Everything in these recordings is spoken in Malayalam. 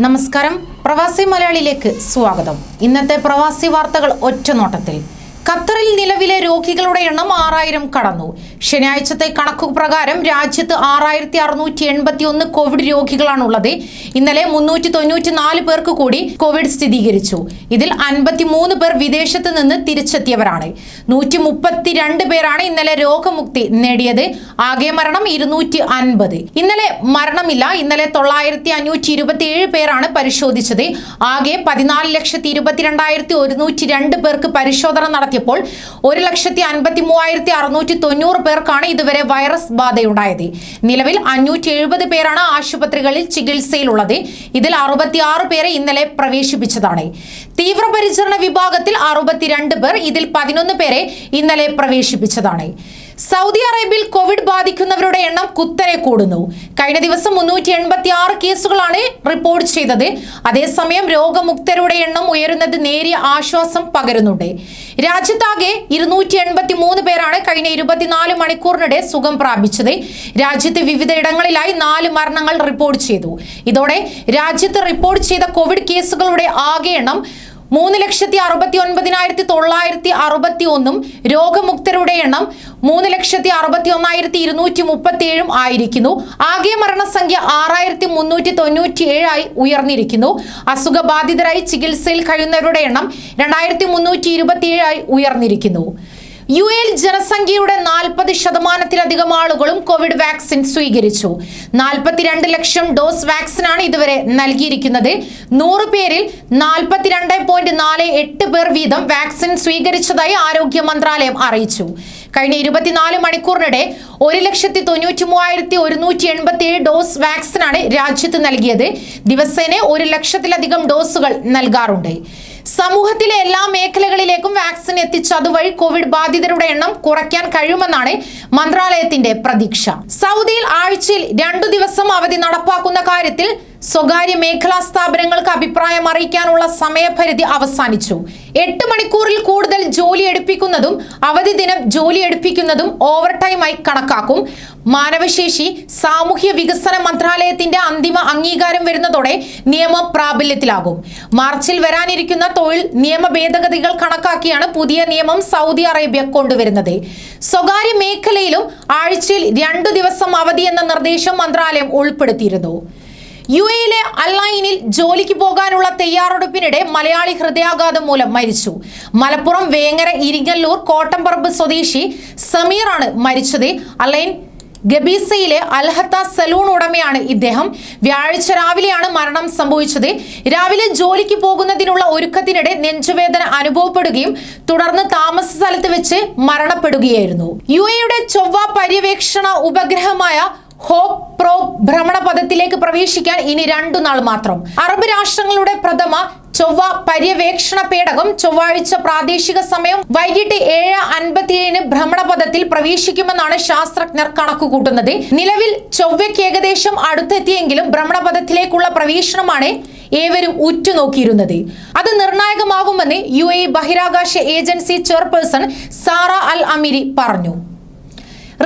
നമസ്കാരം. പ്രവാസി മലയാളിയിലേക്ക് സ്വാഗതം. ഇന്നത്തെ പ്രവാസി വാർത്തകൾ ഒറ്റനോട്ടത്തിൽ. ഖത്തറിൽ നിലവിലെ രോഗികളുടെ എണ്ണം ആറായിരം കടന്നു. ശനിയാഴ്ചത്തെ കണക്കു പ്രകാരം രാജ്യത്ത് ആറായിരത്തി അറുന്നൂറ്റി എൺപത്തി ഒന്ന് കോവിഡ് രോഗികളാണുള്ളത്. ഇന്നലെ മുന്നൂറ്റി തൊണ്ണൂറ്റി നാല് പേർക്ക് കൂടി കോവിഡ് സ്ഥിരീകരിച്ചു. ഇതിൽ അൻപത്തി മൂന്ന് പേർ വിദേശത്ത് നിന്ന് തിരിച്ചെത്തിയവരാണ്. നൂറ്റി മുപ്പത്തിരണ്ട് പേരാണ് ഇന്നലെ രോഗമുക്തി നേടിയത്. ആകെ മരണം ഇരുന്നൂറ്റി അൻപത് ഇന്നലെ മരണമില്ല. ഇന്നലെ തൊള്ളായിരത്തി അഞ്ഞൂറ്റി ഇരുപത്തി ഏഴ് പേരാണ് പരിശോധിച്ചത്. ആകെ പതിനാല് ലക്ഷത്തി ഇരുപത്തിരണ്ടായിരത്തി ഒരുന്നൂറ്റി രണ്ട് പേർക്ക് പരിശോധന നടത്തിയപ്പോൾ ഒരു ലക്ഷത്തി അൻപത്തി മൂവായിരത്തി അറുന്നൂറ്റി തൊണ്ണൂറ് പേർക്കാണ് ഇതുവരെ വൈറസ് ബാധയുണ്ടായത്. നിലവിൽ അഞ്ഞൂറ്റി എഴുപത് പേരാണ് ആശുപത്രികളിൽ ചികിത്സയിലുള്ളത്. ഇതിൽ അറുപത്തിയാറ് പേരെ ഇന്നലെ പ്രവേശിപ്പിച്ചതാണ്. തീവ്രപരിചരണ വിഭാഗത്തിൽ അറുപത്തിരണ്ട് പേർ ഇതിൽ പതിനൊന്ന് പേരെ ഇന്നലെ പ്രവേശിപ്പിച്ചതാണ്. സൗദി അറേബ്യയിൽ കോവിഡ് ബാധിക്കുന്നവരുടെ എണ്ണം കുത്തനെ കൂടുന്നു. കഴിഞ്ഞ ദിവസം മുന്നൂറ്റി എൺപത്തി ആറ് കേസുകളാണ് റിപ്പോർട്ട് ചെയ്തത്. അതേസമയം രോഗമുക്തരുടെ എണ്ണം ഉയരുന്നത് നേരിയ ആശ്വാസം പകരുന്നുണ്ട്. രാജ്യത്താകെ ഇരുന്നൂറ്റി എൺപത്തി മൂന്ന് പേരാണ് കഴിഞ്ഞ ഇരുപത്തിനാല് മണിക്കൂറിനിടെ സുഖം പ്രാപിച്ചത്. രാജ്യത്ത് വിവിധയിടങ്ങളിലായി നാല് മരണങ്ങൾ റിപ്പോർട്ട് ചെയ്തു. ഇതോടെ രാജ്യത്ത് റിപ്പോർട്ട് ചെയ്ത കോവിഡ് കേസുകളുടെ ആകെ എണ്ണം മൂന്ന് ലക്ഷത്തി അറുപത്തി ഒൻപതിനായിരത്തി തൊള്ളായിരത്തി അറുപത്തി ഒന്നും രോഗമുക്തരുടെ എണ്ണം മൂന്ന് ലക്ഷത്തി അറുപത്തി ഒന്നായിരത്തി ഇരുന്നൂറ്റി മുപ്പത്തി ഏഴും ആയിരിക്കുന്നു. ആകെ മരണസംഖ്യ ആറായിരത്തി മുന്നൂറ്റി തൊണ്ണൂറ്റി ഏഴായി ഉയർന്നിരിക്കുന്നു. അസുഖബാധിതരായി ചികിത്സയിൽ കഴിയുന്നവരുടെ എണ്ണം രണ്ടായിരത്തി മുന്നൂറ്റി ഇരുപത്തി ഏഴായി ഉയർന്നിരിക്കുന്നു. യു എൽ ജനസംഖ്യയുടെ നാൽപ്പത് ശതമാനത്തിലധികം ആളുകളും കോവിഡ് വാക്സിൻ സ്വീകരിച്ചു. നാൽപ്പത്തിരണ്ട് ലക്ഷം ഡോസ് വാക്സിനാണ് ഇതുവരെ നൽകിയിരിക്കുന്നത്. നൂറ് പേരിൽ നാൽപ്പത്തിരണ്ട് പോയിന്റ് നാല് എട്ട് പേർ വീതം വാക്സിൻ സ്വീകരിച്ചതായി ആരോഗ്യ മന്ത്രാലയം അറിയിച്ചു. കഴിഞ്ഞ ഇരുപത്തിനാല് മണിക്കൂറിനിടെ ഒരു ലക്ഷത്തി തൊണ്ണൂറ്റി മൂവായിരത്തി ഒരുന്നൂറ്റി എൺപത്തി ഏഴ് ഡോസ് വാക്സിനാണ് രാജ്യത്ത് നൽകിയത്. ദിവസേന ഒരു ലക്ഷത്തിലധികം ഡോസുകൾ നൽകാറുണ്ട്. സമൂഹത്തിലെ എല്ലാ മേഖലകളിലേക്കും വാക്സിൻ എത്തിച്ച് അതുവഴി കോവിഡ് ബാധിതരുടെ എണ്ണം കുറയ്ക്കാൻ കഴിയുമെന്നാണ് മന്ത്രാലയത്തിന്റെ പ്രതീക്ഷ. സൗദിയിൽ ആഴ്ചയിൽ രണ്ടു ദിവസം അവധി നടപ്പാക്കുന്ന കാര്യത്തിൽ സ്വകാര്യ മേഖലാ സ്ഥാപനങ്ങൾക്ക് അഭിപ്രായം അറിയിക്കാനുള്ള സമയപരിധി അവസാനിച്ചു. എട്ട് മണിക്കൂറിൽ കൂടുതൽ ജോലി എടുപ്പിക്കുന്നതും അവധി ദിനം ജോലി എടുപ്പിക്കുന്നതും ഓവർ ടൈമായി കണക്കാക്കും. മാനവശേഷി സാമൂഹ്യ വികസന മന്ത്രാലയത്തിന്റെ അന്തിമ അംഗീകാരം വരുന്നതോടെ നിയമം പ്രാബല്യത്തിലാകും. മാർച്ചിൽ വരാനിരിക്കുന്ന തൊഴിൽ നിയമ ഭേദഗതികൾ കണക്കാക്കിയാണ് പുതിയ നിയമം സൗദി അറേബ്യ കൊണ്ടുവരുന്നത്. സ്വകാര്യ മേഖലയിലും ആഴ്ചയിൽ രണ്ടു ദിവസം അവധി എന്ന നിർദ്ദേശം മന്ത്രാലയം ഉൾപ്പെടുത്തിയിരുന്നു. യു എയിലെ അൽലൈനിൽ ജോലിക്ക് പോകാനുള്ള തയ്യാറെടുപ്പിനിടെ മലയാളി ഹൃദയാഘാതം മൂലം മരിച്ചു. മലപ്പുറം വേങ്ങര ഇരിങ്ങല്ലൂർ കോട്ടംപറമ്പ് സ്വദേശി സമീറാണ് മരിച്ചത്. അലൈൻ ഗബീസയിലെ അൽഹത്ത സലൂൺ ഉടമയാണ് ഇദ്ദേഹം. വ്യാഴാഴ്ച രാവിലെയാണ് മരണം സംഭവിച്ചത്. രാവിലെ ജോലിക്ക് പോകുന്നതിനുള്ള ഒരുക്കത്തിനിടെ നെഞ്ചുവേദന അനുഭവപ്പെടുകയും തുടർന്ന് താമസ സ്ഥലത്ത് വെച്ച് മരണപ്പെടുകയായിരുന്നു. യു എയുടെ ചൊവ്വ പര്യവേക്ഷണ ഉപഗ്രഹമായ ഹോപ്പ് പ്രോ ഭ്രമണപഥത്തിലേക്ക് പ്രവേശിക്കാൻ ഇനി രണ്ടു നാൾ മാത്രം. അറബ് രാഷ്ട്രങ്ങളുടെ പ്രഥമ ചൊവ്വ പര്യവേക്ഷണ പേടകം ചൊവ്വാഴ്ച പ്രാദേശിക സമയം വൈകിട്ട് ഏഴ് അൻപത്തിയേഴിന് ഭ്രമണപഥത്തിൽ പ്രവേശിക്കുമെന്നാണ് ശാസ്ത്രജ്ഞർ കണക്കുകൂട്ടുന്നത്. നിലവിൽ ചൊവ്വയ്ക്ക് ഏകദേശം അടുത്തെത്തിയെങ്കിലും ഭ്രമണപഥത്തിലേക്കുള്ള പ്രവേശനമാണ് ഏവരും ഉറ്റുനോക്കിയിരുന്നത്. അത് നിർണായകമാകുമെന്ന് യു എ ബഹിരാകാശ agency chairperson Sarah Al Amiri പറഞ്ഞു.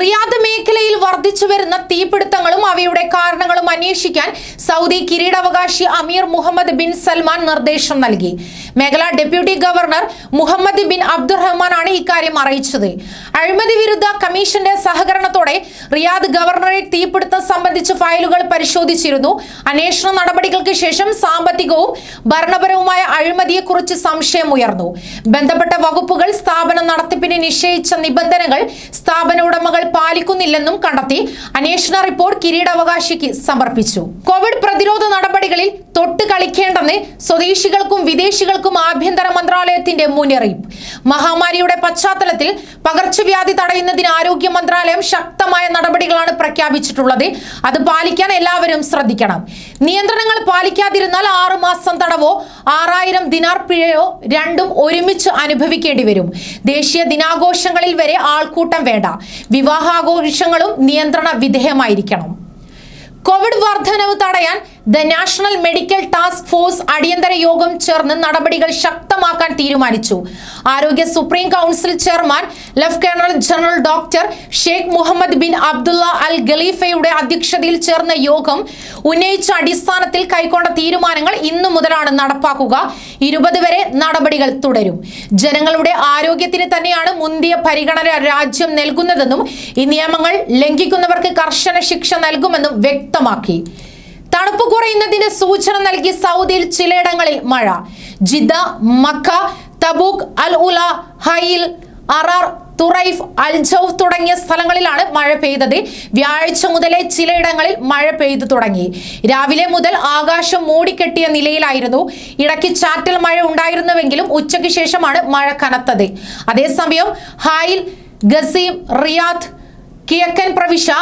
റിയാദ് മേഖലയിൽ വർദ്ധിച്ചു വരുന്ന തീപിടുത്തങ്ങളും അവയുടെ കാരണങ്ങളും അന്വേഷിക്കാൻ സൗദി കിരീടാവകാശി അമീർ മുഹമ്മദ് ബിൻ സൽമാൻ നിർദ്ദേശം നൽകി. മേഖല ഡെപ്യൂട്ടി ഗവർണർ മുഹമ്മദ് ബിൻ അബ്ദുറഹ്മാനാണ് ഇക്കാര്യം അറിയിച്ചത്. അഴിമതി വിരുദ്ധ കമ്മീഷന്റെ സഹകരണത്തോടെ റിയാദ് ഗവർണറെ തീപിടുത്തം സംബന്ധിച്ച് ഫയലുകൾ പരിശോധിച്ചിരുന്നു. അന്വേഷണ നടപടികൾക്ക് ശേഷം സാമ്പത്തികവും ഭരണപരവുമായ അഴിമതിയെക്കുറിച്ച് സംശയം ഉയർന്നു ബന്ധപ്പെട്ട വകുപ്പുകൾ സ്ഥാപന നടത്തിപ്പിന് നിശ്ചയിച്ച നിബന്ധനകൾ സ്ഥാപന ഉടമകൾ പാലിക്കുന്നില്ലെന്നും കണ്ടെത്തി. അന്വേഷണ റിപ്പോർട്ട് കിരീടാവകാശിക്ക് സമർപ്പിച്ചു. കോവിഡ് പ്രതിരോധ നടപടികളിൽ തൊട്ട് കളിക്കേണ്ടെന്ന് സ്വദേശികൾക്കും വിദേശികൾക്കും ആഭ്യന്തര മന്ത്രാലയത്തിന്റെ മുന്നറിയിപ്പ്. മഹാമാരിയുടെ പശ്ചാത്തലത്തിൽ പകർച്ചവ്യാധി തടയുന്നതിന് ആരോഗ്യ മന്ത്രാലയം ശക്തമായ നടപടികളാണ് പ്രഖ്യാപിച്ചിട്ടുള്ളത്. അത് പാലിക്കാൻ എല്ലാവരും ശ്രദ്ധിക്കണം. നിയന്ത്രണങ്ങൾ പാലിക്കാതിരുന്നാൽ ആറു മാസം തടവോ ആറായിരം ദിനാർ പിഴയോ രണ്ടും ഒരുമിച്ച് അനുഭവിക്കേണ്ടി വരും. ദേശീയ ദിനാഘോഷങ്ങളിൽ വരെ ആൾക്കൂട്ടം വേണ്ട. വിവാഹാഘോഷങ്ങളും നിയന്ത്രണ വിധേയമായിരിക്കണം. കോവിഡ് വർധനവ് തടയാൻ the national medical task force അടിയന്തര യോഗം ചേർന്ന് നടപടികൾ ശക്തമാക്കാൻ തീരുമാനിച്ചു. ആരോഗ്യ supreme council chairman lieutenant general doctor Sheikh Mohammed bin Abdullah Al ഖലീഫയുടെ അധ്യക്ഷതയിൽ ചേർന്ന യോഗം ഉന്നയിച്ച അടിസ്ഥാനത്തിൽ കൈക്കൊണ്ട തീരുമാനങ്ങൾ ഇന്നു മുതലാണ് നടപ്പാക്കുക. ഇരുപത് വരെ നടപടികൾ തുടരും. ജനങ്ങളുടെ ആരോഗ്യത്തിന് തന്നെയാണ് മുന്തിയ പരിഗണന രാജ്യം നൽകുന്നതെന്നും ഈ നിയമങ്ങൾ ലംഘിക്കുന്നവർക്ക് കർശന ശിക്ഷ നൽകുമെന്നും വ്യക്തമാക്കി. തണുപ്പ് കുറയുന്നതിന് സൂചന നൽകി സൗദിയിൽ ചിലയിടങ്ങളിൽ മഴ. Jeddah Mecca Tabuk AlUla Hail Arar Turaif Al Jouf തുടങ്ങിയ സ്ഥലങ്ങളിലാണ് മഴ പെയ്തത്. വ്യാഴാഴ്ച മുതലേ ചിലയിടങ്ങളിൽ മഴ പെയ്തു തുടങ്ങി. രാവിലെ മുതൽ ആകാശം മൂടിക്കെട്ടിയ നിലയിലായിരുന്നു. ഇടയ്ക്ക് ചാറ്റൽ മഴ ഉണ്ടായിരുന്നുവെങ്കിലും ഉച്ചയ്ക്ക് ശേഷമാണ് മഴ കനത്തത്. അതേസമയം ഹായിൽ ഗസീം റിയാദ് കിഴക്കൻ പ്രവിശ്യ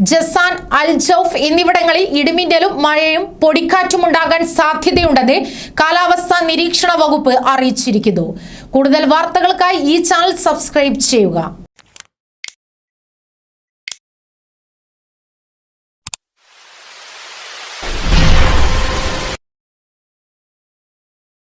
ജസാൻ അൽ ജൌഫ് എന്നിവിടങ്ങളിൽ ഇടിമിന്നലും മഴയും പൊടിക്കാറ്റും ഉണ്ടാകാൻ സാധ്യതയുണ്ടെന്ന് കാലാവസ്ഥാ നിരീക്ഷണ വകുപ്പ് അറിയിച്ചിരിക്കുന്നു. കൂടുതൽ വാർത്തകൾക്കായി ഈ ചാനൽ സബ്സ്ക്രൈബ് ചെയ്യുക.